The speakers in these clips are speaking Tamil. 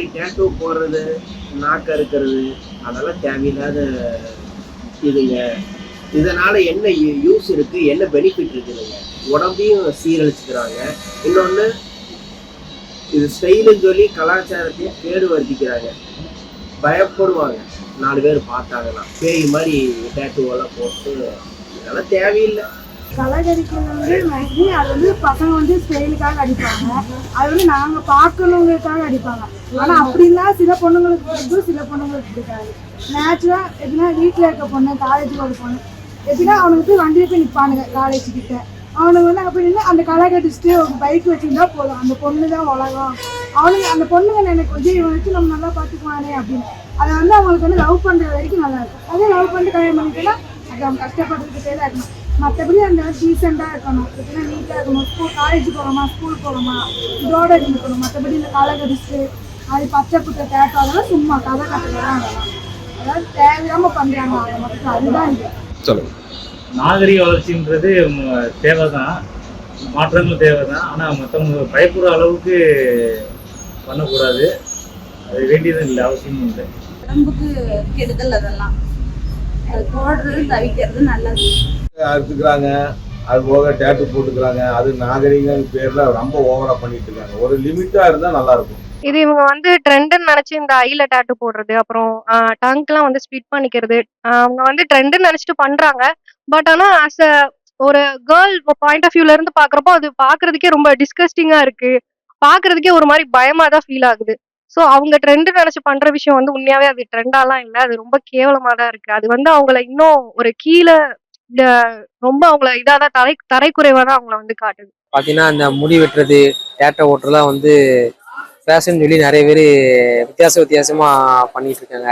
மாதிரி டேட்டூ போடுறது நாக்க இருக்கிறது அதெல்லாம் தேவையில்லாத இதுங்க. இதனால என்ன யூஸ் இருக்கு என்ன பெனிஃபிட் இருக்குதுங்க. உடம்பையும் சீரழிச்சுக்கிறாங்க. இன்னொன்று இது ஸ்டைலுன்னு சொல்லி கலாச்சாரத்தையும் கேடு வருத்திக்கிறாங்க. பயப்படுவாங்க. நாலு பேர் பார்த்தாங்கன்னா பேய் மாதிரி டேட்டூவெல்லாம் போட்டு இதெல்லாம் தேவையில்லை. கலகரிக்கிறது வந்து மேக்ஸி அது வந்து பசங்க வந்து ஸ்டைலுக்காக அடிப்பாங்க அது வந்து நாங்கள் பார்க்கணுங்கிறதுக்காக அடிப்பாங்க ஆனால் அப்படிலாம் சில பொண்ணுங்களுக்கு பிடிக்கும் சில பொண்ணுங்களுக்கு பிடிக்காது. நேச்சுரலாக எப்படின்னா வீட்டில் இருக்க பொண்ணு காலேஜுக்கு ஒரு பொண்ணு எப்படின்னா அவனுக்கு போய் வண்டியில் போய் நிற்பானுங்க காலேஜ் கிட்ட. அவனுக்கு வந்து அப்படி போய் அந்த கலர் கடிச்சிட்டு ஒரு பைக் வச்சுருந்தா போதும். அந்த பொண்ணு தான் உலகம். அவனுங்க அந்த பொண்ணுங்க எனக்கு வந்து இவன் வச்சு நம்ம நல்லா பார்த்துக்குவானே அப்படின்னு. அதை வந்து அவங்களுக்கு வந்து லவ் பண்ணுற வரைக்கும் நல்லா இருக்கும். அதே லவ் பண்ணிட்டு கல்யாணம் பண்ணிட்டுனா அது அவங்க கஷ்டப்பட்டுக்கிட்டே தான் இருக்கணும் மற்றபடி அந்த டீசெண்டாக இருக்கணும். எப்படின்னா நீட்டாக இருக்கணும். ஸ்கூல் காலேஜ் போகலாமா ஸ்கூல் போகலாமா இதோட இருக்கணும் மற்றபடி இந்த கடிச்சிட்டு அது பச்சை புட்டை தேட்டோ அதெல்லாம் சும்மா கதை அதெல்லாம் அதாவது தேவையாமல் பண்ணுறாங்க அதை மட்டும். அதுதான் இது. சொல்லுங்க. நாகரிக வளர்ச்சின்றது ம், தேவைதான். மாற்றங்கள் தேவைதான். ஆனால் மற்றவங்க பயப்படுற அளவுக்கு பண்ணக்கூடாது. அது வேண்டியதும் இல்லை அவசியமும் இல்லை. உடம்புக்கு கெடுதல் அதெல்லாம். அது போடுறது தவிக்கிறது நல்லது. அறுத்துக்கிறாங்க அது போக டேட்டு போட்டுக்கிறாங்க அது நாகரிகம் பேர்ல ரொம்ப ஓவரா பண்ணிட்டு இருக்காங்க ஒரு லிமிட்டா இருந்தா நல்லா இருக்கும் இது இவங்க வந்து ட்ரெண்டுன்னு நினைச்சு இந்த ஐல டாட்டு போடுறது அப்புறம் டங்க்லாம் வந்து ஸ்பிட் பண்ணிக்கிறது அவங்க வந்து ட்ரெண்டுன்னு நினைச்சிட்டு பண்றாங்க. பட் ஆனா ஆஸ் அ ஒரு கேர்ள் பாயிண்ட் ஆஃப் வியூல இருந்து பாக்குறப்போ அது பாக்குறதுக்கே ரொம்ப டிஸ்கஸ்டிங்கா இருக்கு. பாக்குறதுக்கே ஒரு மாதிரி பயமா தான் ஃபீல் ஆகுது. ஸோ அவங்க ட்ரெண்ட் நினைச்சு பண்ற விஷயம் வந்து உண்மையாவே அது ட்ரெண்டாலாம் இல்லை. அது ரொம்ப கேவலமா தான் இருக்கு. அது வந்து அவங்கள இன்னும் ஒரு கீழே இந்த ரொம்ப அவங்கள இதாதான் தரை தரைக்குறைவா தான் அவங்கள வந்து காட்டுது. பாத்தீங்கன்னா அந்த முடி வெட்டுறது டேட்டா ஓட்டுறதுலாம் வந்து ஃபேஷன் சொல்லி நிறைய பேர் வித்தியாச வித்தியாசமாக பண்ணிட்டு இருக்காங்க.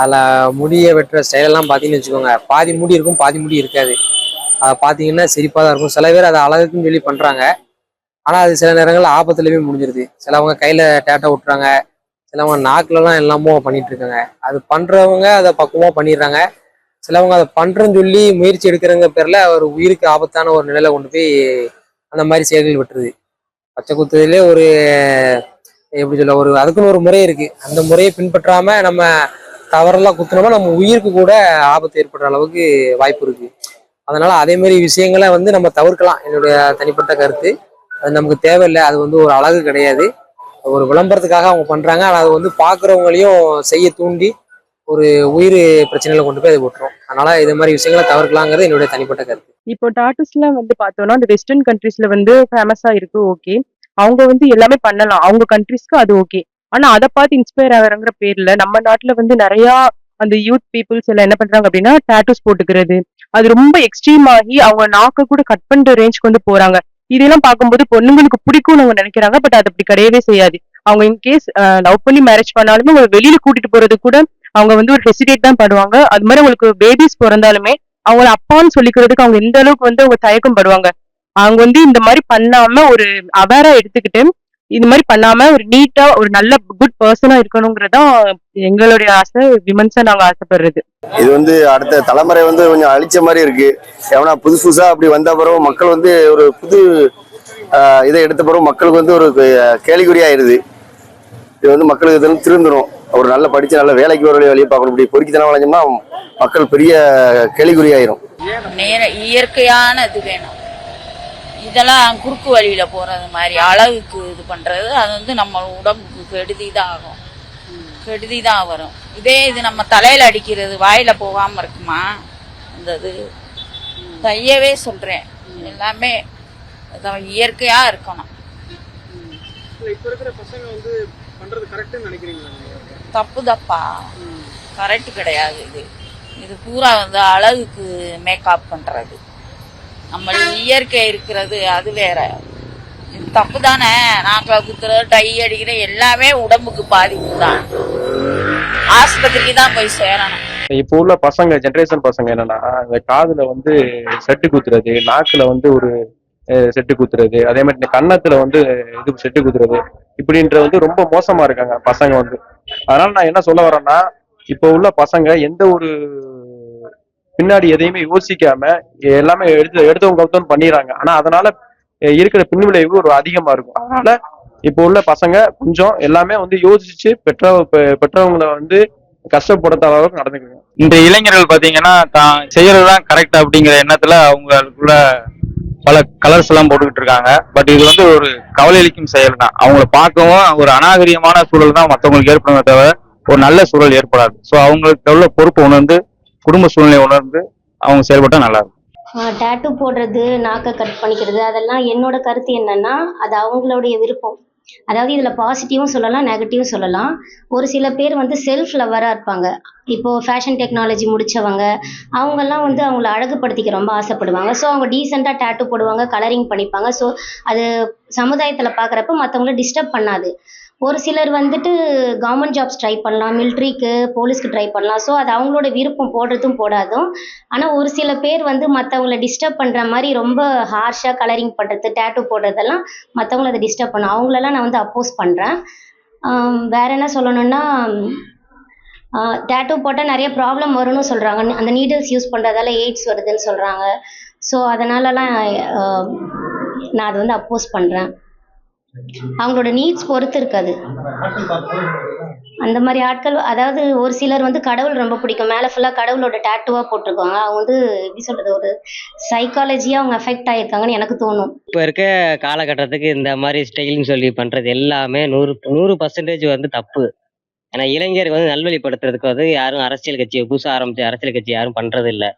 அதில் முடியை வெட்டுற ஸ்டைலெல்லாம் பார்த்தீங்கன்னு வச்சுக்கோங்க. பாதி முடி இருக்கும் பாதி முடி இருக்காது. அதை பார்த்தீங்கன்னா சிரிப்பாக தான் இருக்கும். சில பேர் அதை அழகுக்குன்னு சொல்லி பண்ணுறாங்க ஆனால் அது சில நேரங்களில் ஆபத்துலேயுமே முடிஞ்சிருது. சிலவங்க கையில் டேட்டா விட்டுறாங்க. சிலவங்க நாக்கிலலாம் எல்லாமோ பண்ணிட்டு இருக்காங்க அது பண்ணுறவங்க அதை பக்குவமாக பண்ணிடுறாங்க. சிலவங்க அதை பண்ணுறேன்னு சொல்லி முயற்சி எடுக்கிறவங்க பேரில் ஒரு உயிருக்கு ஆபத்தான ஒரு நிலையில கொண்டு போய் அந்த மாதிரி செயல்கள் விட்டுருது. பச்சை குத்துறதுலே ஒரு எப்படி சொல்ல ஒரு அதுக்குன்னு ஒரு முறை இருக்கு. அந்த முறையை பின்பற்றாம நம்ம தவறெல்லாம் குத்துனோம்னா நம்ம உயிருக்கு கூட ஆபத்து ஏற்படுற அளவுக்கு வாய்ப்பு இருக்கு. அதனால அதே மாதிரி விஷயங்களை வந்து நம்ம தவிர்க்கலாம். என்னுடைய தனிப்பட்ட கருத்து. அது நமக்கு தேவையில்லை. அது வந்து ஒரு அழகு கிடையாது. ஒரு விளம்பரத்துக்காக அவங்க பண்றாங்க. ஆனால் அது வந்து பார்க்குறவங்களையும் செய்ய தூண்டி ஒரு உயிர் பிரச்சனைகளை கொண்டு போய் அதை விட்டுரும். அதனால இது மாதிரி விஷயங்களை தவிர்க்கலாங்கிறது என்னுடைய தனிப்பட்ட கருத்து. இப்போ டாட்டூஸ்லாம் வந்து பார்த்தோம்னா அந்த வெஸ்டர்ன் கண்ட்ரீஸ்ல வந்து ஃபேமஸா இருக்கு ஓகே அவங்க வந்து எல்லாமே பண்ணலாம். அவங்க கண்ட்ரீஸ்க்கு அது ஓகே ஆனா அதை பார்த்து இன்ஸ்பயர் ஆகிறங்கிற பேர்ல நம்ம நாட்டுல வந்து நிறைய அந்த யூத் பீப்புள்ஸ் எல்லாம் என்ன பண்றாங்க அப்படின்னா டாட்டூஸ் போட்டுக்கிறது. அது ரொம்ப எக்ஸ்ட்ரீம் ஆகி அவங்க நாக்க கூட கட் பண்ற ரேஞ்சுக்கு வந்து போறாங்க. இதெல்லாம் பார்க்கும்போது பொண்ணுங்களுக்கு பிடிக்கும்னு அவங்க நினைக்கிறாங்க பட் அது அப்படி கிடையவே செய்யாது. அவங்க இன்கேஸ் லவ் பண்ணி மேரேஜ் பண்ணாலுமே அவங்க வெளியில கூட்டிட்டு போறது கூட அவங்க வந்து ஒரு ஹெசிடேட் தான் பண்ணுவாங்க அது மாதிரி அவங்களுக்கு பேபிஸ் பிறந்தாலுமே அவங்கள அப்பான்னு சொல்லிக்கிறதுக்கு அவங்க எந்த அளவுக்கு வந்து அவங்க தயக்கம் படுவாங்க. அவங்க வந்து இந்த மாதிரி பண்ணாம ஒரு அவேரா எடுத்துக்கிட்டு இந்த மாதிரி பண்ணாம ஒரு நீட்டா ஒரு நல்ல குட் பர்சனா இருக்கணுங்கிறதான் எங்களுடைய ஆசை விமன்ஸா நாங்க ஆசைப்படுறது. இது வந்து அடுத்த தலைமுறை வந்து கொஞ்சம் அழிச்ச மாதிரி இருக்கு. எவனா புதுசு புதுசா அப்படி வந்த பிறகு மக்கள் வந்து ஒரு புது ஆஹ், இதை எடுத்த பிறகு மக்களுக்கு வந்து ஒரு கே- கேள்விக்குறி ஆயிருது இது வந்து மக்களுக்கு இது வந்து திருந்துரும். ஒரு நல்ல படிச்சு நல்ல வேலைக்கு ஒரு வழியை பார்க்கணும். இப்படி பொறுக்கித்தனம் வளைஞ்சோம்னா மக்கள் பெரிய கேள்விக்குறி ஆயிரும் நேர இயற்கையான இது வேணும். இதெல்லாம் குறுக்கு வழியில போறது மாதிரி அழகுக்கு இது பண்றது அது வந்து நம்ம உடம்புக்கு கெடுதி தான் ஆகும் கெடுதி தான் வரும். இதே இது நம்ம தலையில அடிக்கிறது வாயில போகாம இருக்குமா? அந்த இது தையவே சொல்றேன். எல்லாமே அதான் இயற்கையா இருக்கணும். இப்ப இருக்கிற பசங்க வந்து நினைக்கிறீங்களா? நீங்க? தப்பு? தப்பா கரெக்ட் கிடையாது இது. இது பூரா வந்து அழகுக்கு மேக்கப் பண்றது. நம்ம இயற்கை இருக்கிறது அது வேற. இது தப்பு தானே நாக்கில் குத்துறது டை அடிக்கிற எல்லாமே உடம்புக்கு பாதிப்பு தான் ஆஸ்பத்திரிக்கு தான் போய் சேரணும். இப்போ உள்ள பசங்க ஜென்ரேஷன் பசங்க என்னன்னா இந்த காதுல வந்து செட்டு குத்துறது நாக்குல வந்து ஒரு செட்டு குத்துறது அதே மாதிரி இந்த கன்னத்துல வந்து இது செட்டு குத்துறது இப்படின்ற வந்து ரொம்ப மோசமா இருக்காங்க பசங்க வந்து. அதனால நான் என்ன சொல்ல வரேன்னா இப்போ உள்ள பசங்க எந்த ஒரு பின்னாடி எதையுமே யோசிக்காம எல்லாமே எடுத்து எடுத்தவங்க கவுத்தவங்க பண்ணிடுறாங்க. ஆனா அதனால இருக்கிற பின்விளைவு ஒரு அதிகமா இருக்கும். அதனால இப்போ உள்ள பசங்க கொஞ்சம் எல்லாமே வந்து யோசிச்சு பெற்ற பெற்றவங்களை வந்து கஷ்டப்படுத்த அளவுக்கு நடந்துக்குங்க. இந்த இளைஞர்கள் பாத்தீங்கன்னா தான் செய்யறதுதான் கரெக்ட் அப்படிங்கிற எண்ணத்துல அவங்களுக்குள்ள பல கலர்ஸ் எல்லாம் போட்டுக்கிட்டு இருக்காங்க. பட் இது வந்து ஒரு கவலையளிக்கும் செயல் தான். அவங்கள பார்க்கவும் ஒரு அநாகரியமான சூழல் தான் மற்றவங்களுக்கு ஏற்படுமே தவிர ஒரு நல்ல சூழல் ஏற்படாது. ஸோ அவங்களுக்கு உள்ள பொறுப்பு உணர்ந்து குடும்ப சூழ்நிலை உணர்ந்து அவங்க செயல்பட்டா நல்லா இருக்கும். டேட்டு போடுறது நாக்கை கட் பண்ணிக்கிறது அதெல்லாம் என்னோட கருத்து என்னன்னா அது அவங்களுடைய விருப்பம். அதாவது இதில் பாசிட்டிவும் சொல்லலாம் நெகட்டிவும் சொல்லலாம். ஒரு சில பேர் வந்து செல்ஃப் லவராக இருப்பாங்க. இப்போது ஃபேஷன் டெக்னாலஜி முடித்தவங்க அவங்கெல்லாம் வந்து அவங்கள அழகுபடுத்திக்க ரொம்ப ஆசைப்படுவாங்க. ஸோ அவங்க டீசெண்டாக டேட்டு போடுவாங்க கலரிங் பண்ணிப்பாங்க. ஸோ அது சமுதாயத்தில் பார்க்குறப்ப மற்றவங்கள டிஸ்டர்ப் பண்ணாது. ஒரு சிலர் வந்துட்டு கவர்மெண்ட் ஜாப்ஸ் ட்ரை பண்ணலாம் மில்ட்ரிக்கு போலீஸ்க்கு ட்ரை பண்ணலாம். ஸோ அது அவங்களோட விருப்பம் போடுறதும் போடாதும். ஆனால் ஒரு சில பேர் வந்து மற்றவங்கள டிஸ்டர்ப் பண்ணுற மாதிரி ரொம்ப ஹார்ஷாக கலரிங் பண்ணுறது டேட்டூ போடுறதெல்லாம் மற்றவங்கள அதை டிஸ்டர்ப் பண்ணும். அவங்களெல்லாம் நான் வந்து அப்போஸ் பண்ணுறேன் வேற என்ன சொல்லணும்னா டேட்டூ போட்டால் நிறைய ப்ராப்ளம் வரும்னு சொல்கிறாங்க அந்த நீடில்ஸ் யூஸ் பண்ணுறதால எய்ட்ஸ் வருதுன்னு சொல்கிறாங்க ஸோ அதனாலலாம் நான் அதை வந்து அப்போஸ் பண்ணுறேன் அவங்களோட நீட்ஸ் பொறுத்து இருக்காது. அந்த மாதிரி ஆட்கள் அதாவது ஒரு சிலர் வந்து கடவுள் ரொம்ப பிடிக்கும். மேலே ஃபுல்லாக கடவுளோட டேட்டுவாக போட்டிருக்காங்க. அவங்க வந்து எப்படி சொல்கிறது ஒரு சைக்காலஜியாக அவங்க அஃபெக்ட் ஆகியிருக்காங்கன்னு எனக்கு தோணும். இப்போ இருக்க காலகட்டத்துக்கு இந்த மாதிரி ஸ்டைல்னு சொல்லி பண்ணுறது எல்லாமே நூறு நூறு பர்சன்டேஜ் வந்து தப்பு. ஏன்னா இளைஞர் வந்து நல்வழிப்படுத்துறதுக்கு வந்து யாரும் அரசியல் கட்சி புதுசாக ஆரம்பிச்சு அரசியல் கட்சி யாரும் பண்ணுறது இல்லை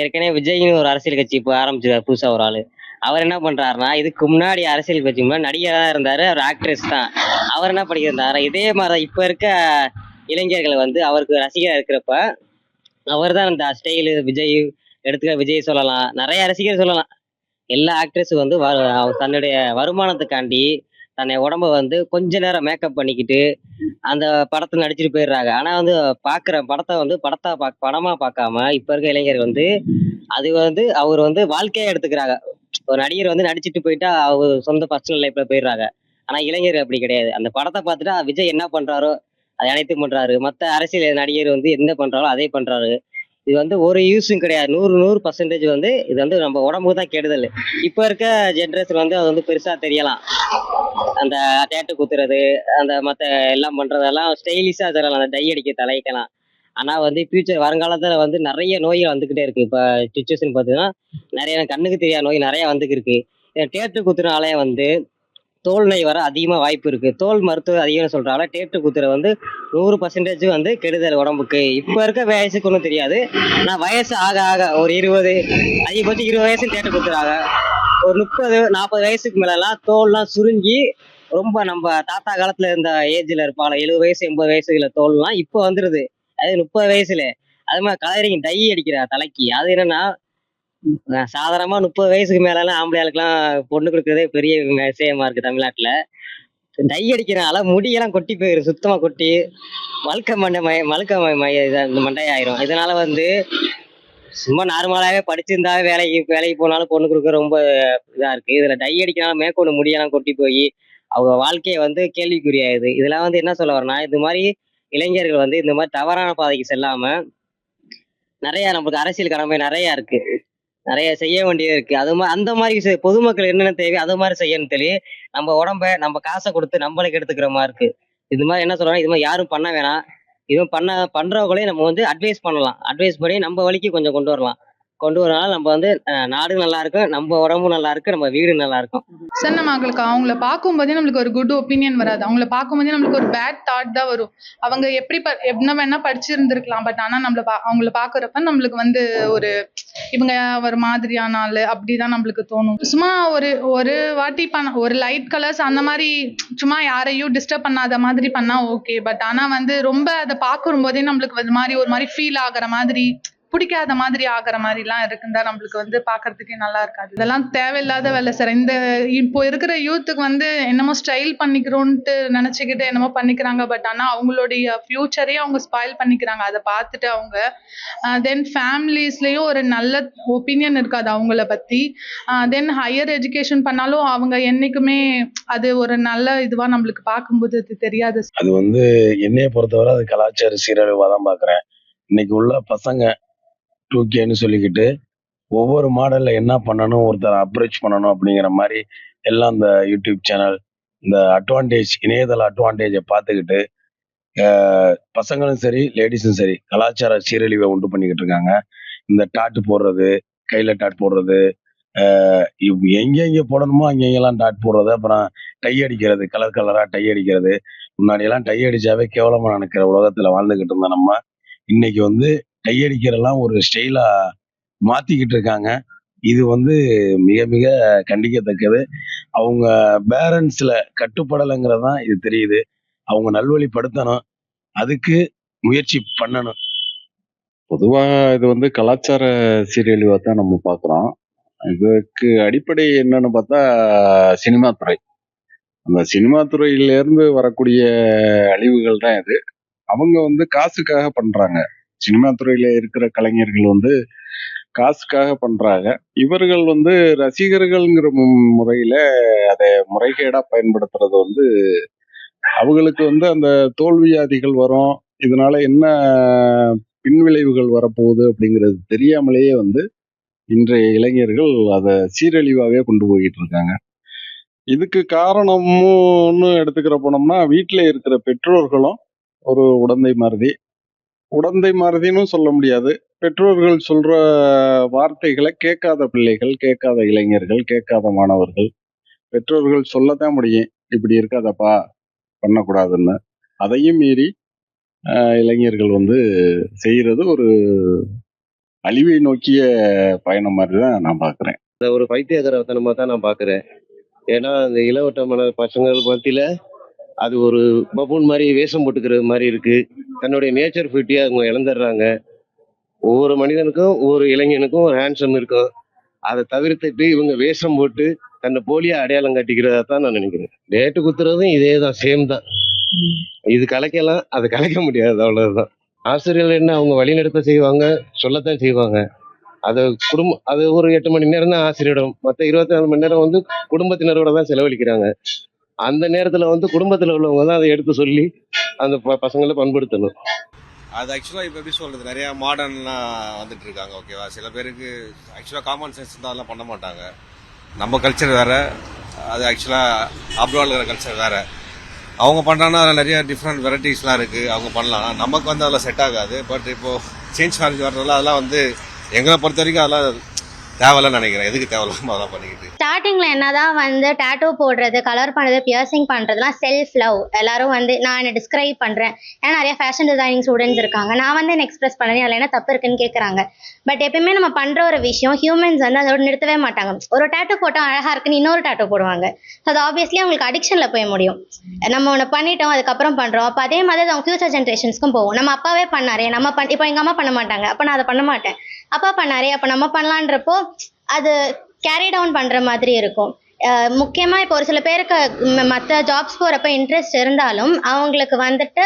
ஏற்கனவே விஜய்னு ஒரு அரசியல் கட்சி இப்போ ஆரம்பிச்சிருக்காரு புதுசாக ஒரு ஆள். அவர் என்ன பண்றாருன்னா இதுக்கு முன்னாடி அரசியல் கட்சி முன்னாடி நடிகராக தான் இருந்தார் அவர் ஆக்ட்ரஸ் தான். அவர் என்ன படிக்கிறாரு இதே மாதிரி தான் இப்போ இருக்க இளைஞர்கள் வந்து அவருக்கு ரசிகராக இருக்கிறப்ப அவர் தான் இந்த ஸ்டைலு விஜய் எடுத்துக்க விஜய் சொல்லலாம். நிறைய ரசிகர் சொல்லலாம். எல்லா ஆக்ட்ரஸும் வந்து வ- தன்னுடைய வருமானத்துக்காண்டி தன்னை உடம்ப வந்து கொஞ்ச நேரம் மேக்கப் பண்ணிக்கிட்டு அந்த படத்தை நடிச்சிட்டு போயிடுறாங்க. ஆனா வந்து பாக்குற படத்தை வந்து படத்தா பா படமா பார்க்காம இப்ப இருக்க இளைஞர் வந்து அது வந்து அவர் வந்து வாழ்க்கையா எடுத்துக்கிறாங்க. ஒரு நடிகர் வந்து நடிச்சுட்டு போயிட்டா அவர் சொந்த பர்சனல் லைஃப்ல போயிடுறாங்க. ஆனா இளைஞர் அப்படி கிடையாது. அந்த படத்தை பார்த்துட்டா விஜய் என்ன பண்றாரோ அதை அனைத்தும் பண்றாரு. மத்த அரசியல் நடிகர் வந்து என்ன பண்றாரோ அதே பண்றாரு. இது வந்து ஒரு யூஸும் கிடையாது. நூறு நூறு பர்சன்டேஜ் வந்து இது வந்து நம்ம உடம்புக்கு தான் கெடுதல். இப்போ இருக்க ஜென்ரேஷன் வந்து அது வந்து பெருசா தெரியலாம். அந்த டேட்டு குத்துறது அந்த மற்ற எல்லாம் பண்றதெல்லாம் ஸ்டைலிஷா தரலாம் அந்த டை அடிக்க தலைக்கலாம். ஆனா வந்து ஃபியூச்சர் வருங்காலத்துல வந்து நிறைய நோய்கள் வந்துகிட்டே இருக்கு. இப்போ சுச்சுவேஷன் பார்த்தீங்கன்னா நிறைய கண்ணுக்கு தெரியாத நோய் நிறைய வந்துக்கு இருக்கு. டேட்டு குத்துனாலே வந்து தோல் நோய் வர அதிகமாக வாய்ப்பு இருக்கு. தோல் மருத்துவம் அதிகம்னு சொல்றாங்க டேட்டு குத்துற வந்து நூறு பர்சன்டேஜ் வந்து கெடுதல் உடம்புக்கு. இப்போ இருக்க வயசுக்கு ஒன்றும் தெரியாது. நான் வயசு ஆக ஆக ஒரு இருபது அதிகபட்சம் இருபது வயசு டேட்டு குத்துறாங்க. ஒரு முப்பது நாற்பது வயசுக்கு மேலலாம் தோல்லாம் சுருங்கி ரொம்ப நம்ம தாத்தா காலத்துல இருந்த ஏஜ்ல இருப்பாங்க. எழுபது வயசு எண்பது வயசுல தோல்லாம் இப்போ வந்துருது. அது முப்பது வயசுல. அது மாதிரி கலரிங் டை அடிக்கிற தலைக்கு. அது என்னன்னா சாதாரணமா முப்பது வயசுக்கு மேலாம் ஆம்பளையாளுக்கெல்லாம் பொண்ணு கொடுக்கறதே பெரிய விஷயமா இருக்கு தமிழ்நாட்டுல. டை அடிக்கிறனால முடியெல்லாம் கொட்டி போயிடும் சுத்தமா கொட்டி வழுக்க மண்டை மய மழுக்க மய மய இந்த மண்டையாயிரும். இதனால வந்து சும்மா நார்மலாகவே படிச்சிருந்தாவே வேலைக்கு வேலைக்கு போனாலும் பொண்ணு கொடுக்க ரொம்ப இதாக இருக்கு. இதில் டை அடிக்கனால மேற்கொண்டு முடியெல்லாம் கொட்டி போய் அவங்க வாழ்க்கையை வந்து கேள்விக்குறியாகுது இதெல்லாம் வந்து என்ன சொல்ல வரேன்னா இது மாதிரி இளைஞர்கள் வந்து இந்த மாதிரி தவறான பாதைக்கு செல்லாம நிறைய நம்மளுக்கு அரசியல் கடமை நிறைய இருக்கு. நிறைய செய்ய வேண்டியது இருக்கு. அது மாதிரி அந்த மாதிரி பொதுமக்கள் என்னென்ன தேவை அது மாதிரி செய்யணும் சொல்லி நம்ம உடம்ப நம்ம காசை கொடுத்து நம்மளுக்கு எடுத்துக்கிற மாதிரி இருக்கு. இது மாதிரி என்ன சொல்றாங்க இது மாதிரி யாரும் பண்ண வேணாம். இதுவும் பண்ண பண்றவங்களையும் நம்ம வந்து அட்வைஸ் பண்ணலாம். அட்வைஸ் பண்ணி நம்ம வழிக்கு கொஞ்சம் கொண்டு வரலாம். கொண்டு வரனால நம்ம வந்து நாடு நல்லா இருக்கும் நம்ம உடம்பும் நல்லா இருக்கு நம்ம வீடு நல்லா இருக்கும் சார் நம்ம அவங்களுக்கு அவங்கள பார்க்கும்போதே நம்மளுக்கு ஒரு குட் ஒப்பீனியன் வராது. அவங்கள பார்க்கும்போதே நம்மளுக்கு ஒரு பேட் தாட் தான் வரும். அவங்க எப்படி என்ன வேணா படிச்சிருந்திருக்கலாம் பட் ஆனா நம்மள பா அவங்கள பாக்குறப்ப நம்மளுக்கு வந்து ஒரு இவங்க ஒரு மாதிரியான ஆள் அப்படிதான் நம்மளுக்கு தோணும். சும்மா ஒரு ஒரு வாட்டி பண்ண ஒரு லைட் கலர்ஸ் அந்த மாதிரி சும்மா யாரையும் டிஸ்டர்ப் பண்ணாத மாதிரி பண்ணா ஓகே பட் ஆனா வந்து ரொம்ப அதை பார்க்கும் போதே நம்மளுக்கு ஒரு மாதிரி ஒரு மாதிரி ஃபீல் ஆகுற மாதிரி பிடிக்காத மாதிரி ஆகிற மாதிரிலாம் இருக்குந்தா நம்மளுக்கு வந்து பார்க்கறதுக்கே நல்லா இருக்காது. இதெல்லாம் தேவையில்லாத வேலை சார். இந்த இப்போ இருக்கிற யூத்துக்கு வந்து என்னமோ ஸ்டைல் பண்ணிக்கிறோன்ட்டு நினச்சிக்கிட்டு என்னமோ பண்ணிக்கிறாங்க. பட் ஆனால் அவங்களுடைய ஃப்யூச்சரே அவங்க ஸ்பாயில் பண்ணிக்கிறாங்க. அதை பார்த்துட்டு அவங்க தென் ஃபேமிலிஸ்லேயும் ஒரு நல்ல ஒப்பீனியன் இருக்காது அவங்கள பற்றி தென் ஹையர் எஜுகேஷன் பண்ணாலும் அவங்க என்றைக்குமே அது ஒரு நல்ல இதுவாக நம்மளுக்கு பார்க்கும்போது அது தெரியாது. அது வந்து என்னைய பொறுத்தவரை அது கலாச்சார சீரழிவாக தான் பார்க்குறேன். இன்னைக்கு உள்ள பசங்க டூ கேன்னு சொல்லிக்கிட்டு ஒவ்வொரு மாடலில் என்ன பண்ணணும் ஒருத்தரை அப்ரோச் பண்ணணும் அப்படிங்கிற மாதிரி எல்லாம் இந்த யூடியூப் சேனல் இந்த அட்வான்டேஜ் இணையதள அட்வான்டேஜை பார்த்துக்கிட்டு பசங்களும் சரி லேடிஸும் சரி கலாச்சார சீரழிவை உண்டு பண்ணிக்கிட்டு இருக்காங்க. இந்த டாட்டு போடுறது கையில் டாட் போடுறது எங்கெங்கே இவ் போடணுமோ அங்கெங்கெல்லாம் டாட் போடுறது அப்புறம் டை அடிக்கிறது கலர் கலராக டை அடிக்கிறது. முன்னாடியெல்லாம் டை அடிச்சாவே கேவலமாக நினைக்கிற உலகத்தில் வாழ்ந்துக்கிட்டு இருந்தோம் நம்ம. இன்னைக்கு வந்து கையடிக்கிறெல்லாம் ஒரு ஸ்டைலா மாத்திக்கிட்டு இருக்காங்க. இது வந்து மிக மிக கண்டிக்கத்தக்கது. அவங்க பேரண்ட்ஸ்ல கட்டுப்படலைங்கிறது தான் இது தெரியுது. அவங்க நல்வழிப்படுத்தணும். அதுக்கு முயற்சி பண்ணணும். பொதுவாக இது வந்து கலாச்சார சீரியலிவாக தான் நம்ம பார்க்குறோம். இதுக்கு அடிப்படை என்னன்னு பார்த்தா சினிமா துறை. அந்த சினிமா துறையிலேருந்து வரக்கூடிய அழிவுகள் தான் இது. அவங்க வந்து காசுக்காக பண்ணுறாங்க சினிமா துறையில இருக்கிற கலைஞர்கள் வந்து காசுக்காக பண்றாங்க. இவர்கள் வந்து ரசிகர்கள்ங்கிற முறையில அதை முறைகேடா பயன்படுத்துறது வந்து அவங்களுக்கு வந்து அந்த தோல்வியாதிகள் வரும். இதனால என்ன பின்விளைவுகள் வரப்போகுது அப்படிங்கிறது தெரியாமலேயே வந்து இன்றைய இளைஞர்கள் அதை சீரழிவாகவே கொண்டு போய்கிட்டு இருக்காங்க. இதுக்கு காரணமும் எடுத்துக்கிற போனோம்னா வீட்டில் இருக்கிற பெற்றோர்களும் ஒரு உடந்தை மாருதி உடந்தை மாருதின்னு சொல்ல முடியாது. பெற்றோர்கள் சொல்ற வார்த்தைகளை கேட்காத பிள்ளைகள் கேட்காத இளைஞர்கள் கேட்காத மாணவர்கள் பெற்றோர்கள் சொல்லத்தான் முடியும். இப்படி இருக்காதப்பா பண்ணக்கூடாதுன்னு. அதையும் மீறி இளைஞர்கள் வந்து செய்கிறது ஒரு அழிவை நோக்கிய பயணம் மாதிரி தான் நான் பார்க்குறேன். இந்த ஒரு பைத்தியகரத்தனமாக தான் நான் பார்க்குறேன். ஏன்னா அந்த இளவட்டமான பசங்கள் மத்தியில் அது ஒரு பபூன் மாதிரி வேஷம் போட்டுக்கிறது மாதிரி இருக்கு. தன்னுடைய நேச்சர் பியூட்டியை அவங்க இழந்துடுறாங்க. ஒவ்வொரு மனிதனுக்கும் ஒவ்வொரு இளைஞனுக்கும் ஒரு ஹேண்ட்ஸம் இருக்கும். அதை தவிர்த்துட்டு இவங்க வேஷம் போட்டு தன்னை போலியா அடையாளம் கட்டிக்கிறதா தான் நான் நினைக்கிறேன். டேட்டு குத்துறதும் இதே தான் சேம் தான். இது கலைக்கலாம் அது கலைக்க முடியாது அவ்வளவுதான். ஆசிரியர்கள் என்ன அவங்க வழிநடத்த செய்வாங்க? சொல்லத்தான் செய்வாங்க. அது குடும்பம் அது ஒரு எட்டு மணி நேரம் தான் ஆசிரியரிடம் மற்ற இருபத்தி நாலு மணி நேரம் வந்து குடும்பத்தினரோட தான் செலவழிக்கிறாங்க. அந்த நேரத்தில் வந்து குடும்பத்தில் உள்ளவங்க தான் அதை எடுத்து சொல்லி அந்த ப- பசங்களை பண்படுத்தணும். அது ஆக்சுவலாக இப்போ எப்படி சொல்கிறது நிறையா மாடர்ன்லாம் வந்துட்டு இருக்காங்க ஓகேவா சில பேருக்கு ஆக்சுவலாக காமன் சென்ஸ் தான் அதெல்லாம் பண்ண மாட்டாங்க. நம்ம கல்ச்சர் வேறு அது ஆக்சுவலாக அப்ராடில் இருக்கிற கல்ச்சர் வேறு. அவங்க பண்ணுறாங்கன்னா அதில் நிறைய டிஃப்ரெண்ட் வெரைட்டிஸ்லாம் இருக்குது அவங்க பண்ணலாம். நமக்கு வந்து அதில் செட் ஆகாது பட் இப்போது சேஞ்ச் மேரேஜ் வர்றதுல அதெல்லாம் வந்து எங்களை பொறுத்த வரைக்கும் அதெல்லாம் தேவையில்லன்னு நினைக்கிறேன். எதுக்கு தேவையில்லாம அதெல்லாம் பண்ணிக்கிட்டு ஸ்டார்டிங்ல என்னதான் வந்து டேட்டூ போடுறது கலர் பண்ணுறது பியர்சிங் பண்றதுலாம் செல்ஃப் லவ் எல்லாரும் வந்து நான் என்ன டிஸ்கிரைப் பண்றேன். ஏன்னா நிறைய ஃபேஷன் டிசைனிங் ஸ்டூடெண்ட்ஸ் இருக்காங்க. நான் வந்து என்ன எக்ஸ்பிரஸ் பண்ணுறேன் அதில் என்ன தப்பு இருக்குன்னு கேட்குறாங்க பட் எப்பயுமே நம்ம பண்ற ஒரு விஷயம் ஹியூமன்ஸ் வந்து அதோட நிறுத்தவே மாட்டாங்க. ஒரு டேட்டூ போட்டால் அழகா இருக்குன்னு இன்னொரு டேட்டூ போடுவாங்க. ஸோ அது ஆப்வியஸ்லி அவங்களுக்கு அடிக்ஷன்ல போய் முடியும். நம்ம ஒன்று பண்ணிட்டோம் அதுக்கப்புறம் பண்றோம். அப்போ அதே மாதிரி அவங்க ஃபியூச்சர் ஜென்ரேஷன்ஸ்க்கும் போகும். நம்ம அப்பாவே பண்ணாரு நம்ம பண் இப்போ எங்க அம்மா பண்ண மாட்டாங்க. அப்போ நான் அதை பண்ண மாட்டேன். அப்பா பண்ணாரே அப்போ நம்ம பண்ணலான்றப்போ அது கேரி டவுன் பண்ணுற மாதிரி இருக்கும். முக்கியமாக இப்போ ஒரு சில பேருக்கு மற்ற ஜாப்ஸ் போகிறப்ப இன்ட்ரெஸ்ட் இருந்தாலும் அவங்களுக்கு வந்துட்டு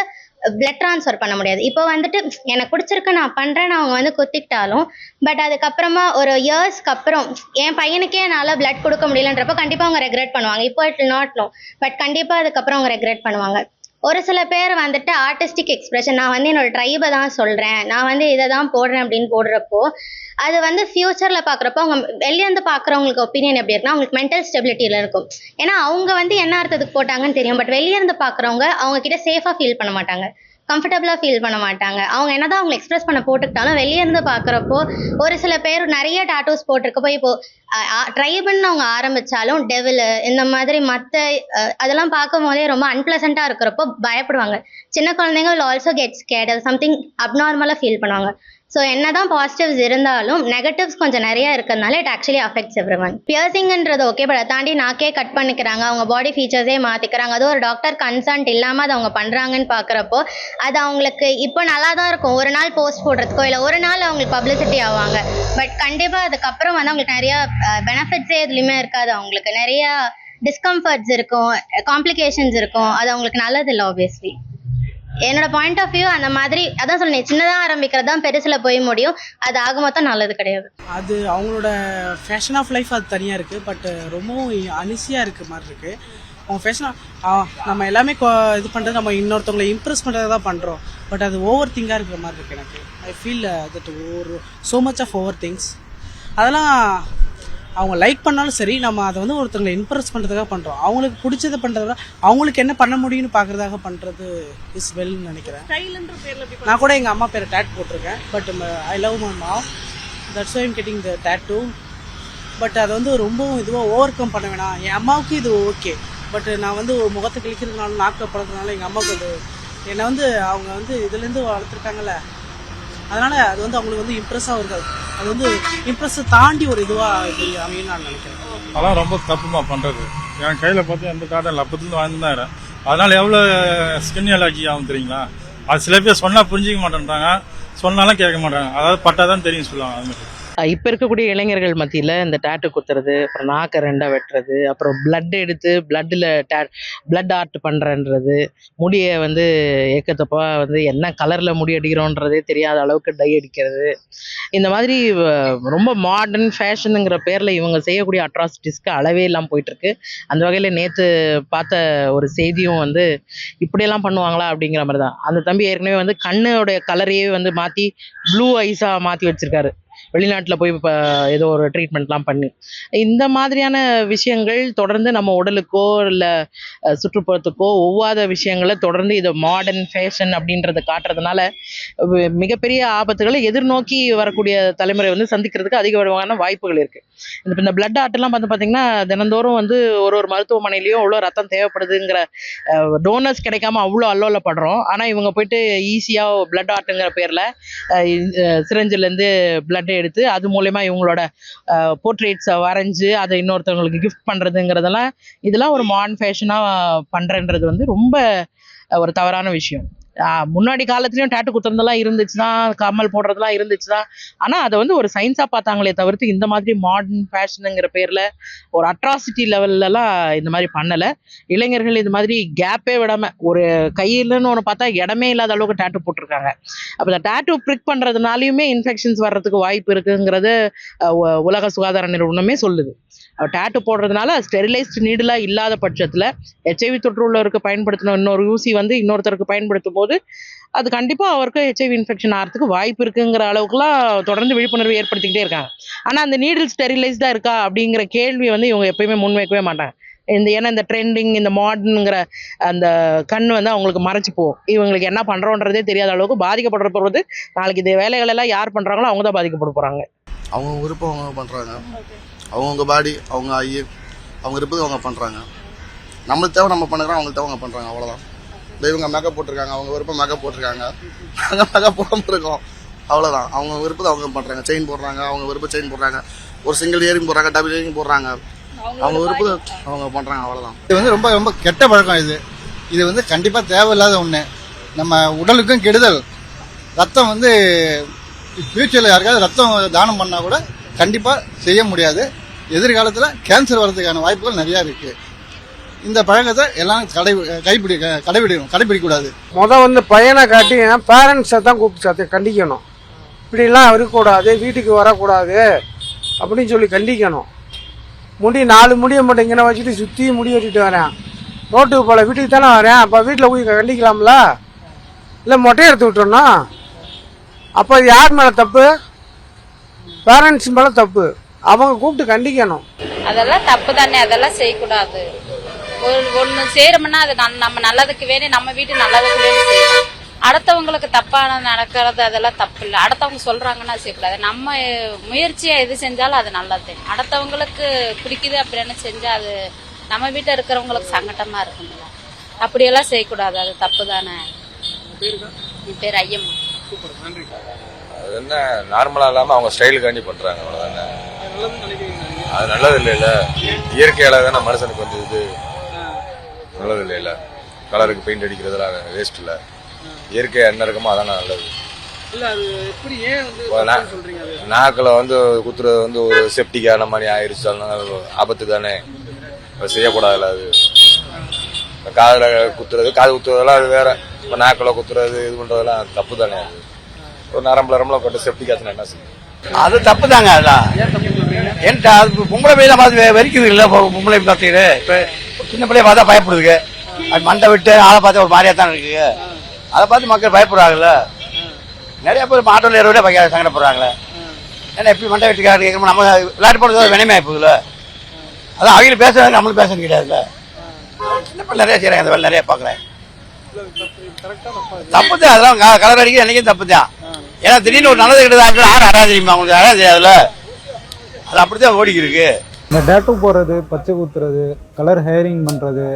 பிளட் ட்ரான்ஸ்ஃபர் பண்ண முடியாது. இப்போ வந்துட்டு எனக்கு பிடிச்சிருக்கு நான் பண்ணுறேன்னு அவங்க வந்து குத்திக்கிட்டாலும் பட் அதுக்கப்புறமா ஒரு இயர்ஸ்க்கு அப்புறம் என் பையனுக்கே என்னால் பிளட் கொடுக்க முடியலன்றப்போ கண்டிப்பாக அவங்க ரெக்ரெட் பண்ணுவாங்க. இப்போ இட் நாட் நோ பட் கண்டிப்பாக அதுக்கப்புறம் அவங்க ரெக்ரெட் பண்ணுவாங்க. ஒரு சில பேர் வந்துட்டு ஆர்டிஸ்டிக் எக்ஸ்பிரஷன் நான் வந்து என்னோடய ட்ரைபை தான் சொல்கிறேன் நான் வந்து இதை தான் போடுறேன் அப்படின்னு போடுறப்போ அது வந்து ஃப்யூச்சரில் பார்க்குறப்போ அவங்க வெளியேருந்து பார்க்குறவங்களுக்கு ஒப்பீனியன் எப்படி இருக்குன்னா அவங்களுக்கு மென்டல் ஸ்டெபிலிட்டியில் இருக்கும். ஏன்னா அவங்க வந்து என்ன அர்த்தத்துக்கு போட்டாங்கன்னு தெரியும். பட் வெளியேருந்து பார்க்குறவங்க அவங்க கிட்ட சேஃபாக ஃபீல் பண்ண மாட்டாங்க. கம்ஃபர்டபுளாக ஃபீல் பண்ண மாட்டாங்க. அவங்க என்னதான் அவங்க எக்ஸ்பிரஸ் பண்ண போட்டுக்கிட்டாலும் வெளியே இருந்து பார்க்குறப்போ ஒரு சில பேர் நிறைய டாட்டூஸ் போட்டிருக்கப்போ இப்போ ட்ரைபுன்னு அவங்க ஆரம்பிச்சாலும் டெவில் இந்த மாதிரி மற்ற அதெல்லாம் பார்க்கும் போதே ரொம்ப அன்பிளசண்ட்டாக இருக்கிறப்போ பயப்படுவாங்க. சின்ன குழந்தைங்க will also get scared something அப்நார்மலாக feel பண்ணுவாங்க. ஸோ என்னதான் பாசிட்டிவ்ஸ் இருந்தாலும் நெகட்டிவ்ஸ் கொஞ்சம் நிறைய இருக்கிறதுனால it actually affects every one பியர்சிங்ன்றது ஓகே பட் அதை தாண்டி நாக்கே கட் பண்ணிக்கிறாங்க. அவங்க பாடி ஃபீச்சர்ஸே மாற்றிக்கிறாங்க அது ஒரு டாக்டர் கன்சர்ன்ட் இல்லாமல் அதை அவங்க பண்ணுறாங்கன்னு பார்க்குறப்போ அது அவங்களுக்கு இப்போ நல்லா தான் இருக்கும். ஒரு நாள் போஸ்ட் போடுறதுக்கோ இல்லை ஒரு நாள் அவங்களுக்கு பப்ளிசிட்டி ஆவாங்க. பட் கண்டிப்பாக அதுக்கப்புறம் வந்து அவங்களுக்கு நிறையா பெனிஃபிட்ஸே எதுலேயுமே இருக்காது அவங்களுக்கு. நிறையா டிஸ்கம்ஃபர்ட்ஸ் இருக்கும் காம்ப்ளிகேஷன்ஸ் இருக்கும். அது அவங்களுக்கு நல்லது இல்லை ஆப்வியஸ்லி என்னோட பாயிண்ட் ஆஃப் வியூ அந்த மாதிரி அதான் சொன்னேன் சின்னதாக ஆரம்பிக்கிறது தான் பெருசில் போய் முடியும். அது ஆக மொத்தம் நல்லது கிடையாது. அது அவங்களோட ஃபேஷன் ஆஃப் லைஃப் அது தனியாக இருக்குது பட் ரொம்பவும் அனிசியாக இருக்க மாதிரி இருக்குது அவங்க ஃபேஷனாக நம்ம எல்லாமே இது பண்ணுறது நம்ம இன்னொருத்தவங்களை இம்ப்ரெஸ் பண்ணுறது தான் பண்ணுறோம் பட் அது ஓவர் திங்காக இருக்கிற மாதிரி இருக்குது எனக்கு. I feel that over so much of over things அதெல்லாம் அவங்க லைக் பண்ணாலும் சரி நம்ம அதை வந்து ஒருத்தங்களை இம்ப்ரெஸ் பண்ணுறதுக்காக பண்ணுறோம் அவங்களுக்கு பிடிச்சதை பண்ணுறத விட அவங்களுக்கு என்ன பண்ண முடியும்னு பார்க்குறதாக பண்ணுறது இஸ் வெல்னு நினைக்கிறேன். நான் கூட எங்கள் அம்மா பேரை டேட் போட்டிருக்கேன். But I love my mom that's I'm getting the tattoo but அதை வந்து ரொம்பவும் இதுவாக ஓவர் கம் பண்ண வேணாம். என் அம்மாவுக்கு இது ஓகே பட் நான் வந்து ஒரு முகத்தை கிழிக்கிறதுனால நாக்கை பழக்கிறதுனால எங்கள் அம்மாவுக்கு அது என்னை வந்து அவங்க வந்து இதுலேருந்து வளர்த்துருக்காங்கல்ல. அதனால் அது வந்து அவங்களுக்கு வந்து இம்ப்ரெஸ்ஸாக இருக்காது. அது வந்து இம்ப்ரெஸ் தாண்டி ஒரு இதுவாக அமையும் நான் நினைக்கிறேன். அதெல்லாம் ரொம்ப தப்புமா பண்றது. என் கையில பார்த்து எந்த கார்டும் இல்லை. அப்பத்துல வாழ்ந்து தான் அதனால எவ்வளோ ஸ்கின் அலர்ஜி ஆகும் தெரியுங்களா? அது சில பேர் சொன்னால் புரிஞ்சிக்க மாட்டேன்றாங்க. சொன்னாலும் கேட்க மாட்டாங்க. அதாவது பட்டாதான் தெரியும் சொல்லுவாங்க. அது மாதிரி இப்போ இருக்கக்கூடிய இளைஞர்கள் மத்தியில் இந்த டேட்டு குத்துறது அப்புறம் நாக்கை ரெண்டாக வெட்டுறது அப்புறம் பிளட் எடுத்து பிளட்டில் டே பிளட் ஆர்ட் பண்ணுறன்றது முடியை வந்து ஏக்கத்தப்பா வந்து என்ன கலரில் முடி அடிக்கிறோன்றதே தெரியாத அளவுக்கு டை அடிக்கிறது. இந்த மாதிரி ரொம்ப மாடர்ன் ஃபேஷனுங்கிற பேரில் இவங்க செய்யக்கூடிய அட்ராசிட்டிஸ்க்கு அளவே இல்லாமல் போயிட்டுருக்கு. அந்த வகையில் நேற்று பார்த்த ஒரு செய்தியும் வந்து இப்படியெல்லாம் பண்ணுவாங்களா அப்படிங்கிற மாதிரி தான் அந்த தம்பி ஏற்கனவே வந்து கண்ணோடைய கலரையே வந்து மாற்றி ப்ளூ ஐஸாக மாற்றி வச்சுருக்காரு. வெளிநாட்டில் போய் இப்போ ஏதோ ஒரு ட்ரீட்மெண்ட்லாம் பண்ணி. இந்த மாதிரியான விஷயங்கள் தொடர்ந்து நம்ம உடலுக்கோ இல்லை சுற்றுப்புறத்துக்கோ ஒவ்வாத விஷயங்களை தொடர்ந்து இதை மாடர்ன் ஃபேஷன் அப்படின்றத காட்டுறதுனால மிகப்பெரிய ஆபத்துகளை எதிர்நோக்கி வரக்கூடிய தலைமுறை வந்து சந்திக்கிறதுக்கு அதிக வாய்ப்புகள் இருக்குது இந்த இந்த பிளட் ஆர்ட்லாம் பார்த்து பார்த்திங்கன்னா தினந்தோறும் வந்து ஒரு ஒரு மருத்துவமனையிலையும் அவ்வளோ ரத்தம் தேவைப்படுதுங்கிற டோனர்ஸ் கிடைக்காம அவ்வளோ அல்லோலப்படுறோம் ஆனால் இவங்க போயிட்டு ஈஸியாக பிளட் ஆர்ட்டுங்கிற பேரில் சிரஞ்சிலேருந்து பிளட் எடுத்து அது மூலயமா இவங்களோட போர்ட்ரேட்ஸை வரைஞ்சு அதை இன்னொருத்தவங்களுக்கு கிஃப்ட் பண்ணுறதுங்கிறதெல்லாம் இதெல்லாம் ஒரு மாடர்ன் ஃபேஷனாக பண்ணுறன்றது வந்து ரொம்ப ஒரு தவறான விஷயம். முன்னாடி காலத்துலயும் டேட்டு குத்துறதெல்லாம் இருந்துச்சு தான் கம்மல் போடுறதெல்லாம் இருந்துச்சு தான் ஆனால் அதை வந்து ஒரு சயின்ஸாக பார்த்தாங்களே தவிர்த்து இந்த மாதிரி மாடர்ன் ஃபேஷனுங்கிற பேரில் ஒரு அட்ராசிட்டி லெவல்லலாம் இந்த மாதிரி பண்ணலை. இளைஞர்கள் இந்த மாதிரி கேப்பே விடாமல் ஒரு கையிலன்னு ஒன்று பார்த்தா இடமே இல்லாத அளவுக்கு டேட்டு போட்டிருக்காங்க. அப்போ இந்த டேட்டு ப்ரிக் பண்ணுறதுனாலையுமே இன்ஃபெக்ஷன்ஸ் வர்றதுக்கு வாய்ப்பு இருக்குங்கிறது உலக சுகாதார நிறுவனமே சொல்லுது. டேட்டு போடுறதுனால ஸ்டெரிலைஸ்ட் நீடலாக இல்லாத பட்சத்தில் ஹெச்ஐவி தொற்று உள்ளவருக்கு பயன்படுத்தின இன்னொரு ஊசி வந்து இன்னொருத்தருக்கு பயன்படுத்தும் போது அது கண்டிப்பாக அவருக்கு ஹெச்ஐவி இன்ஃபெக்ஷன் ஆகிறதுக்கு வாய்ப்பு இருக்குங்கிற அளவுக்குலாம் தொடர்ந்து விழிப்புணர்வு ஏற்படுத்திக்கிட்டே இருக்காங்க. ஆனால் அந்த நீடில் ஸ்டெரிலைஸ்டாக இருக்கா அப்படிங்கிற கேள்வி வந்து இவங்க எப்பயுமே முன்வைக்கவே மாட்டாங்க. இந்த ஏன்னா இந்த ட்ரெண்டிங் இந்த மாடர்னுங்கிற அந்த கண் வந்து அவங்களுக்கு மறைச்சு போகும். இவங்களுக்கு என்ன பண்ணுறோன்றதே தெரியாத அளவுக்கு பாதிக்கப்படுற போகிறது நாளைக்கு இந்த வேலைகள் எல்லாம் யார் பண்ணுறாங்களோ அவங்க தான் பாதிக்கப்பட போகிறாங்க அவங்க விருப்பம் அவங்க பண்ணுறாங்க அவங்கவுங்க பாடி அவங்க ஐயர் அவங்க இருப்பது அவங்க பண்ணுறாங்க நம்மளுக்கு தேவை நம்ம பண்ணுறோம் அவங்களுக்கு தேவை அவங்க பண்ணுறாங்க அவ்வளோதான் இந்த இவங்க மேக்கப் போட்டிருக்காங்க அவங்க விருப்பம் மேக்கப் போட்டிருக்காங்க. நாங்கள் மேக்கப் போடாமல் இருக்கோம். அவ்வளோதான் அவங்க விருப்பத்தை அவங்க பண்ணுறாங்க செயின் போடுறாங்க அவங்க விருப்பம் செயின் போடுறாங்க. ஒரு சிங்கிள் இயரிங் போடுறாங்க டபுள் இயரிங் போடுறாங்க. அவங்க விருப்பத்தை அவங்க பண்ணுறாங்க அவ்வளோதான் இது வந்து ரொம்ப ரொம்ப கெட்ட பழக்கம் இது. இது வந்து கண்டிப்பாக தேவையில்லாத ஒன்று நம்ம உடலுக்கும் கெடுதல். ரத்தம் வந்து ஃப்யூச்சரில் யாருக்காவது ரத்தம் தானம் பண்ணால் கூட கண்டிப்பாக செய்ய முடியாது. எதிர்காலத்தில் கேன்சர் வர்றதுக்கான வாய்ப்புகள் நிறையா இருக்குது இந்த பழக்கத்தை எல்லாம் கடை கைப்பிடி கடைபிடிக்கணும் கடைபிடிக்கக்கூடாது. முத வந்து பையனை காட்டி பேரண்ட்ஸை தான் கூப்பிட்டு சத்த கண்டிக்கணும். இப்படிலாம் இருக்கக்கூடாது வீட்டுக்கு வரக்கூடாது அப்படின்னு சொல்லி கண்டிக்கணும். முடி நாலு முடிய மட்டும் இங்கே வச்சுட்டு சுற்றி முடி வெட்டிட்டு வரேன். ரோட்டுக்கு போல வீட்டுக்கு தானே வரேன் அப்போ வீட்டில் போய் கண்டிக்கலாம்ல? இல்லை மொட்டை எடுத்து விட்டுறணும்? அப்போ இது யார் மேலே தப்பு? பேரண்ட்ஸ் மேலே தப்பு. அவங்க கூப்பிட்டு கண்டிக்கணும். அதெல்லாம் தப்பு தானே அதெல்லாம் செய்யக்கூடாது. ஒரு ஒன்று செய்யறோம்னா அது நம்- நம்ம நல்லதுக்கு வேணும் நம்ம வீட்டு நல்லதுக்கு வேணும் செய்யணும் அடுத்தவங்களுக்கு தப்பான நடக்கிறது அதெல்லாம் தப்பு இல்லை அடுத்தவங்க சொல்றாங்கன்னா செய்யக்கூடாது. நம்ம முயற்சியா எது செஞ்சாலும் அது நல்லது. அடுத்தவங்களுக்கு பிடிக்குது அப்படின்னு செஞ்சா அது நம்ம வீட்டில் இருக்கிறவங்களுக்கு சங்கட்டமா இருக்கும்ல அப்படியெல்லாம் செய்யக்கூடாது. அது தப்பு தானே. என் பேர் ஐயம்மா. அது என்ன நார்மலா இல்லாம அவங்க ஸ்டைலுக்காண்டி பண்றாங்க. அவ்வளவுதானே? அது நல்லது இல்லைல்ல. இயற்கையால தானே மனுஷனுக்கு வந்து இது நல்லது இல்லைல்ல கலருக்கு பெயிண்ட் அடிக்கிறதுலாம் வேஸ்ட் இல்ல. இயற்கையா என்ன இருக்குமோ அதானே நல்லது. இல்ல அது எப்படி ஏன் வந்து இப்போ நா- தப்புன்னு சொல்றீங்க அது? நாக்கில் வந்து குத்துறது வந்து ஒரு செப்டிக்கான மாதிரி அதனால ஆபத்து தானே. அது செய்யக்கூடாதுல்ல அது. இப்ப காதுல குத்துறது காது குத்துறதெல்லாம் அது வேற. இப்போ நாக்கில் குத்துறது இது பண்றதெல்லாம் அது தப்பு தானே அது. ஒரு நரம்புல நரம்புல போட்டு செப்டிக் ஆச்சுன்னா என்ன செய்யும் அது தப்பு தாங்க அதெல்லாம். ஏன்டா அது பொம்பளை பையில பார்த்து வெறிக்குது இல்லை பொம்பளை பார்த்துக்கிட்டு. இப்போ சின்ன பிள்ளைய பார்த்தா பயப்படுதுங்க. அது மண்டை விட்டு ஆளை பார்த்து ஒரு மாதிரியா தான் இருக்குங்க. அதை பார்த்து மக்கள் பயப்படுறாங்கல்ல. நிறைய பேர் ஆட்டோல ஏறவிட பயங்கர சங்கடப்படுறாங்களே. ஏன்னா எப்படி மண்டை வெட்டிக்காரு கேட்கணும் நம்ம விளையாட்டு போடுறது வினமே போகுதுல அதான் அவங்களும் பேச நம்மளும் பேசணும் கிடையாதுல்ல சின்ன பிள்ளை நிறைய செய்கிறாங்க அந்த வேலை நிறைய பார்க்குறேன். தப்பு தான் அதெல்லாம் கலர் அடிக்கிறது என்னைக்கும் தப்பு தான். ஏன்னா திடீர்னு ஒரு நல்லது கிட்ட யாரும் அறா தெரியுமா? அவங்களுக்கு அறா தெரியாதுல்ல. அது அப்படித்தான் ஓடிக்கிருக்கு. இந்த டேட்டூ போடுறது பச்சை குத்துறது கலர் ஹேரிங் பண்ணுறது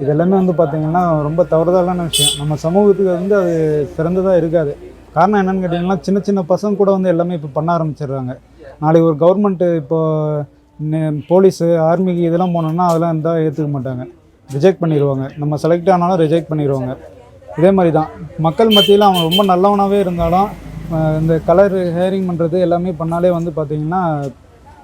இது எல்லாமே வந்து பார்த்திங்கன்னா ரொம்ப தவறுதலான விஷயம். நம்ம சமூகத்துக்கு வந்து அது சிறந்ததாக இருக்காது. காரணம் என்னென்னு கேட்டிங்கன்னா சின்ன சின்ன பசங்க கூட வந்து எல்லாமே இப்போ பண்ண ஆரம்பிச்சிடுறாங்க. நாளைக்கு ஒரு கவர்மெண்ட்டு இப்போது போலீஸு ஆர்மிக்கு இதெல்லாம் போனோம்னா அதெல்லாம் இருந்தால் ஏற்றுக்க மாட்டாங்க. ரிஜெக்ட் பண்ணிடுவாங்க நம்ம செலக்ட் ஆனாலும் ரிஜெக்ட் பண்ணிடுவாங்க இதே மாதிரி தான் மக்கள் மத்தியில் அவன் ரொம்ப நல்லவனாகவே இருந்தாலும் இந்த கலர் ஹேரிங் பண்ணுறது எல்லாமே பண்ணாலே வந்து பார்த்திங்கன்னா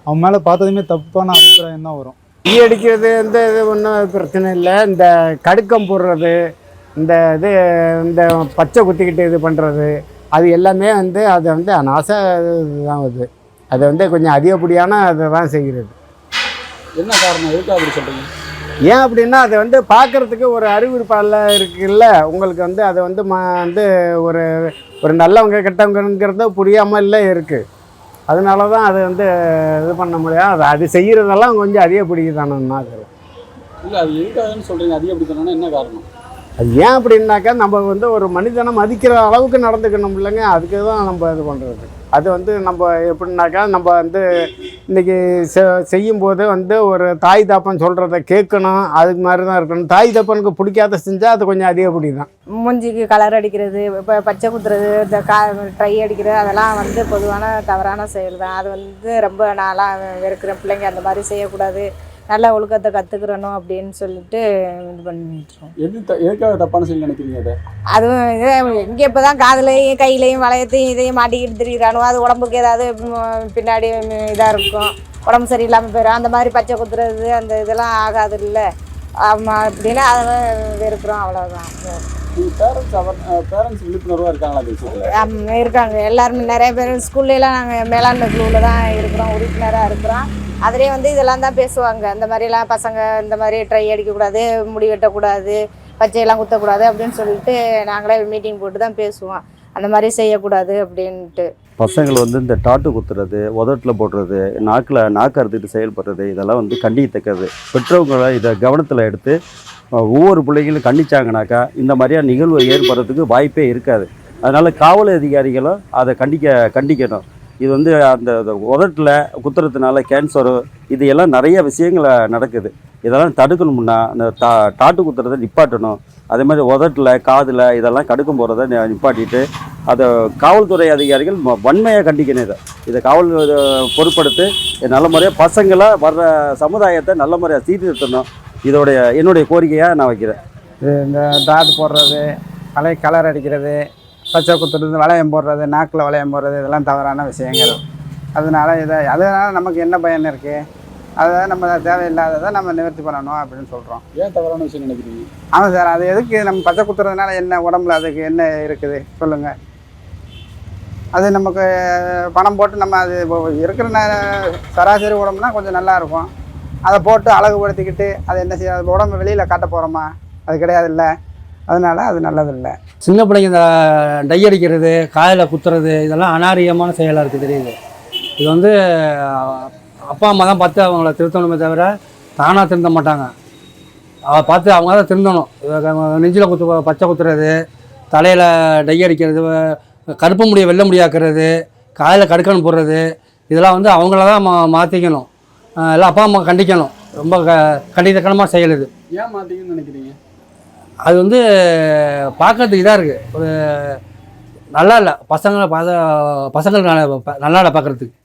அவன் மேலே பார்த்ததுமே தப்பான அபிப்பிராயம் தான் வரும். ஈ அடிக்கிறது இந்த இது ஒன்றும் பிரச்சனை இல்லை. இந்த கடுக்கம் போடுறது இந்த இது இந்த பச்சை குத்திக்கிட்டு இது பண்ணுறது அது எல்லாமே வந்து அது வந்து அனாசை தான் அது. அது வந்து கொஞ்சம் அதிகப்படியான அதை தான் செய்கிறது. என்ன காரணம்? எதுக்கு அப்படி சொல்றீங்க? ஏன் அப்படின்னா அது வந்து பார்க்கறதுக்கு ஒரு அறிவுறுப்பால இருக்குல்ல. உங்களுக்கு வந்து அது வந்து ம வந்து ஒரு ஒரு நல்லவங்க கெட்டவங்கிறது புரியாமல இருக்குது அதனால தான் அது வந்து இது பண்ண முடியாது. அது அது செய்கிறதெல்லாம் கொஞ்சம் அதிகப்படிக்குதானன்னா இல்ல அது எதுக்காகன்னு சொல்றீங்க. அதிகம் அப்படி சொன்னா என்ன காரணம்? அது ஏன் அப்படின்னாக்கா நம்ம வந்து ஒரு மனிதனை மதிக்கிற அளவுக்கு நடந்துக்கணும் இல்லைங்க. அதுக்கு தான் நம்ம இது பண்ணுறது அது வந்து நம்ம எப்படின்னாக்கா நம்ம வந்து இன்றைக்கி செ செய்யும்போது வந்து ஒரு தாய் தாப்பன் சொல்கிறத கேட்கணும் அதுக்கு மாதிரி தான் இருக்கணும். தாய் தாப்பனுக்கு பிடிக்காத செஞ்சால் அது கொஞ்சம் அதிகப்படி தான் மூஞ்சிக்கு கலர் அடிக்கிறது இப்போ பச்சை குத்துறது இந்த கா ட்ரை அடிக்கிறது அதெல்லாம் வந்து பொதுவான தவறான செயல் தான் அது வந்து ரொம்ப நாளாக இருக்கிற பிள்ளைங்க அந்த மாதிரி செய்யக்கூடாது. நல்ல ஒழுக்கத்தை கற்றுக்கிறணும் அப்படின்னு சொல்லிட்டு இது எது எதுக்காக தப்பான செயல் நினைக்கிறீங்க அதை? அதுவும் இது இங்கே இப்போ தான் காதுலையும் கையிலையும் வளையத்தையும் இதையும் மாட்டிக்கிட்டு திரியிறானுவோ அது உடம்புக்கு ஏதாவது பின்னாடி இதாக இருக்கும். உடம்பு சரியில்லாமல் போயிடும் அந்த மாதிரி பச்சை குத்துறது அந்த இதெல்லாம் ஆகாது இல்லை ஆமாம் அப்படின்னா அதை வெறுக்கிறோம் அவ்வளோதான் இருக்காங்க. எல்லாருமே நிறைய பேர் ஸ்கூல்லையெல்லாம் நாங்கள் மேலாண்மை குழுவில் தான் இருக்கிறோம் உறுப்பினராக இருக்கிறோம். அதிலே வந்து இதெல்லாம் தான் பேசுவாங்க. இந்த மாதிரிலாம் பசங்க இந்த மாதிரி ட்ரை அடிக்கக்கூடாது முடி வெட்டக்கூடாது பச்சையெல்லாம் குத்தக்கூடாது அப்படின்னு சொல்லிட்டு நாங்களே மீட்டிங் போட்டு தான் பேசுவோம். அந்த மாதிரி செய்யக்கூடாது அப்படின்ட்டு. பசங்கள் வந்து இந்த டாட்டு குத்துறது உதட்டில் போடுறது நாக்கில் நாக்கு அறுத்துட்டு செயல்படுறது இதெல்லாம் வந்து கண்டிக்கத்தக்கது பெற்றவங்களை இதை கவனத்தில் எடுத்து ஒவ்வொரு பிள்ளைகளும் கண்டிச்சாங்கனாக்கா இந்த மாதிரியான நிகழ்வு ஏற்படுறதுக்கு வாய்ப்பே இருக்காது. அதனால் காவல் அதிகாரிகளும் அதை கண்டிக்க கண்டிக்கணும். இது வந்து அந்த உதட்டில் குத்துறதுனால கேன்சரு இது எல்லாம் நிறைய விஷயங்கள் நடக்குது. இதெல்லாம் தடுக்கணும்னா அந்த தா டாட்டு குத்துறதை நிப்பாட்டணும். அதே மாதிரி உதட்டில் காதில் இதெல்லாம் கடுக்கும் போகிறத நிப்பாட்டிட்டு அதை காவல்துறை அதிகாரிகள் ம- வன்மையாக கண்டிக்கணும் இதை. இதை காவல் பொருட்படுத்தி நல்ல முறையாக பசங்களை வர்ற சமுதாயத்தை நல்ல முறையாக சீர்திருத்தணும். இதோடைய என்னுடைய கோரிக்கையாக நான் வைக்கிறேன். இந்த டாட் போடுறது கலை கலர் அடிக்கிறது பச்சை குத்துறது வளையம் போடுறது நாக்கில் வளையம் போடுறது இதெல்லாம் தவறான விஷயங்கள். அதனால இதை அதனால நமக்கு என்ன பயன் இருக்குது அதை நம்ம தேவையில்லாததை நம்ம நிவர்த்தி பண்ணணும் அப்படின்னு சொல்கிறோம் ஏன் தவறான விஷயம் நினைக்கிறீங்க? ஆமாம் சார் அது எதுக்கு? நம்ம பச்சை குத்துறதுனால என்ன உடம்புல அதுக்கு என்ன இருக்குது? சொல்லுங்கள் அது நமக்கு பணம் போட்டு நம்ம அது இருக்கிற சராசரி உடம்புனா கொஞ்சம் நல்லா இருக்கும். அதை போட்டு அழகுபடுத்திக்கிட்டு அது என்ன செய்ய உடம்பு வெளியில் காட்ட போகிறோமா அது கிடையாது இல்லை அதனால அது நல்லதில்லை. சின்ன பிள்ளைங்க இந்த டை அடிக்கிறது காதில் குத்துறது இதெல்லாம் அநாகரிகமான செயலாக இருக்குது தெரியுது. இது வந்து அப்பா அம்மா தான் பார்த்து அவங்கள திருத்தணுமே தவிர தானாக திருந்த மாட்டாங்க. அவ பார்த்து அவங்க தான் திருந்தணும். நெஞ்சில் குத்து பச்சை குத்துறது தலையில் டை அடிக்கிறது கருப்பு முடியை வெள்ளை முடியாக்குறது காதில் கடுக்கன் போடுறது இதெல்லாம் வந்து அவங்கள தான் மா மாற்றிக்கணும் எல்லாம் அப்பா அம்மா கண்டிக்கணும். ரொம்ப க கண்டிதக்கணமாக செயல் இது. ஏன் மாட்டீங்கன்னு நினைக்கிறீங்க? அது வந்து பார்க்கறதுக்கு இதாக இருக்குது ஒரு நல்லா இல்லை. பசங்களை பார்த்த பசங்களை நல்லா நல்லா இல்லை பார்க்குறதுக்கு.